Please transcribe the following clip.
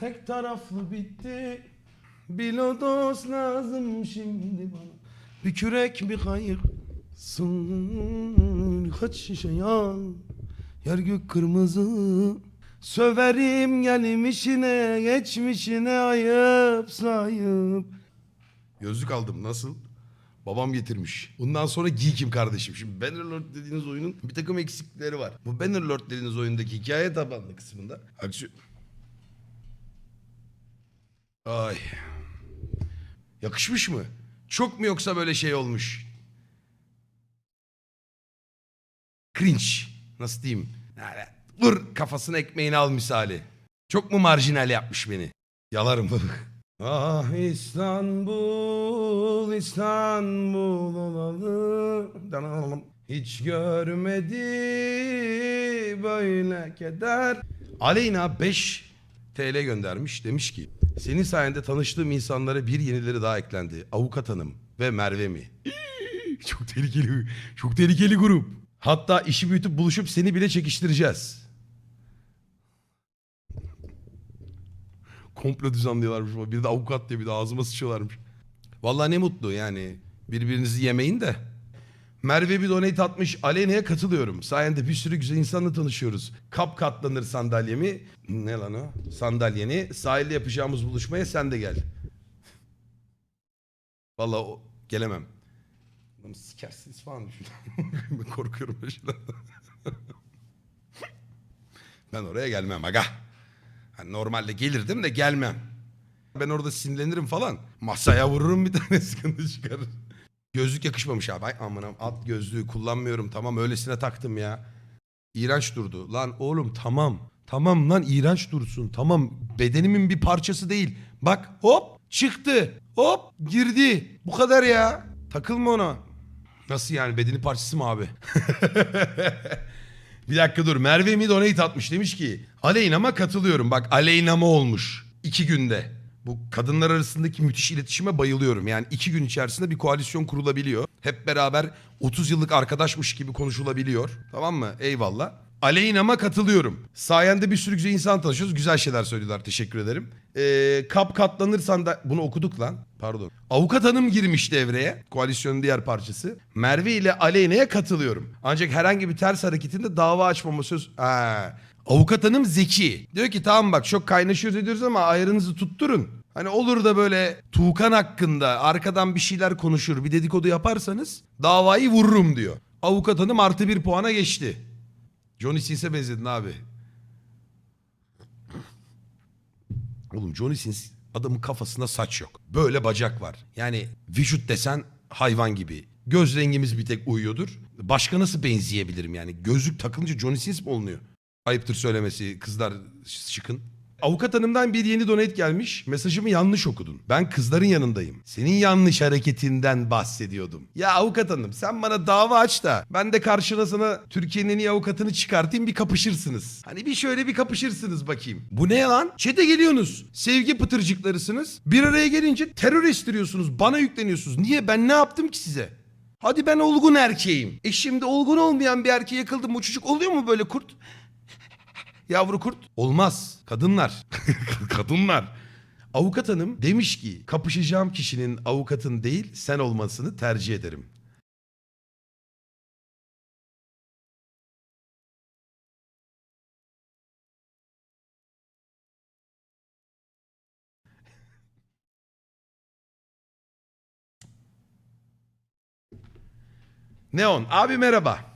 tek taraflı bitti. Bir lodos lazım şimdi bana. Bir kürek bir kayık. Sın kaç şişe yağ. Yer gök kırmızı. Söverim gelmişine geçmişine ayıp sayıp. Gözlük aldım nasıl? Babam getirmiş. Bundan sonra geekim kardeşim. Şimdi Bannerlord dediğiniz oyunun bir takım eksiklikleri var. Bu Bannerlord dediğiniz oyundaki hikaye tabanlı kısmında. Şu... Ay. Yakışmış mı? Çok mu yoksa böyle şey olmuş? Cringe. Nasıl diyeyim? Yani vur kafasına ekmeğini al misali. Çok mu marjinal yapmış beni? Yalarım. ah İstanbul, İstanbul olalı. Danalım. Hiç görmedi böyle keder. Aleyna 5 TL göndermiş. Demiş ki senin sayende tanıştığım insanlara bir yenileri daha eklendi. Avukat hanım ve Merve mi? çok tehlikeli, çok tehlikeli grup. Hatta işi büyütüp buluşup seni bile çekiştireceğiz. Komplo düzenliyorlarmış. Bir de avukat diye bir de ağzıma sıçıyorlarmış. Vallahi ne mutlu yani. Birbirinizi yemeyin de. Merve bir donate atmış. Aleyna'ya katılıyorum. Sayende bir sürü güzel insanla tanışıyoruz. Kap katlanır sandalyemi. Ne lan o? Sandalyeni. Sahilde yapacağımız buluşmaya sen de gel. Vallahi o, gelemem. Lan Sikersiniz falan düşünüyorum. korkuyorum şeylerden. ben oraya gelmem aga. Hani normalde gelirdim de gelmem. Ben orada sinirlenirim falan. Masaya vururum bir tane sıkıntı çıkarır. Gözlük yakışmamış abi. Ay amına at gözlüğü kullanmıyorum. Tamam öylesine taktım ya. İğrenç durdu. Lan oğlum tamam. Tamam lan iğrenç dursun. Tamam bedenimin bir parçası değil. Bak hop çıktı. Hop girdi. Bu kadar ya. Takılma ona. Nasıl yani bedeni parçası mı abi? bir dakika dur. Merve mi donate atmış demiş ki Aleyna'ma katılıyorum. Bak Aleyna'ma olmuş. iki günde. Bu kadınlar arasındaki müthiş iletişime bayılıyorum. Yani iki gün içerisinde bir koalisyon kurulabiliyor. Hep beraber 30 yıllık arkadaşmış gibi konuşulabiliyor. Tamam mı? Eyvallah. Aleyna'ma katılıyorum. Sayende bir sürü güzel insan tanışıyoruz. Güzel şeyler söylüyorlar. Teşekkür ederim. Ee, kap katlanırsan da... Bunu okuduk lan. Pardon. Avukat hanım girmiş devreye. Koalisyonun diğer parçası. Merve ile Aleyna'ya katılıyorum. Ancak herhangi bir ters hareketinde dava açmama söz... Ha. Avukat hanım zeki. Diyor ki tamam bak çok kaynaşıyoruz ediyoruz ama ayarınızı tutturun. Hani olur da böyle Tuğkan hakkında arkadan bir şeyler konuşur bir dedikodu yaparsanız davayı vururum diyor. Avukat hanım artı bir puana geçti. Johnny Sins'e benzedin abi. Oğlum Johnny Sins adamın kafasında saç yok. Böyle bacak var. Yani vücut desen hayvan gibi. Göz rengimiz bir tek uyuyordur. Başka nasıl benzeyebilirim yani? Gözlük takılınca Johnny Sins mi olunuyor? Ayıptır söylemesi kızlar çıkın. Avukat hanımdan bir yeni donate gelmiş. Mesajımı yanlış okudun. Ben kızların yanındayım. Senin yanlış hareketinden bahsediyordum. Ya avukat hanım sen bana dava aç da ben de karşına sana Türkiye'nin en iyi avukatını çıkartayım bir kapışırsınız. Hani bir şöyle bir kapışırsınız bakayım. Bu ne lan? Çete geliyorsunuz. Sevgi pıtırcıklarısınız. Bir araya gelince terör estiriyorsunuz. Bana yükleniyorsunuz. Niye? Ben ne yaptım ki size? Hadi ben olgun erkeğim. E şimdi olgun olmayan bir erkeğe yakıldım. Bu çocuk oluyor mu böyle kurt? Yavru kurt. Olmaz. Kadınlar. Kadınlar. Avukat hanım demiş ki kapışacağım kişinin avukatın değil sen olmasını tercih ederim. Neon abi merhaba.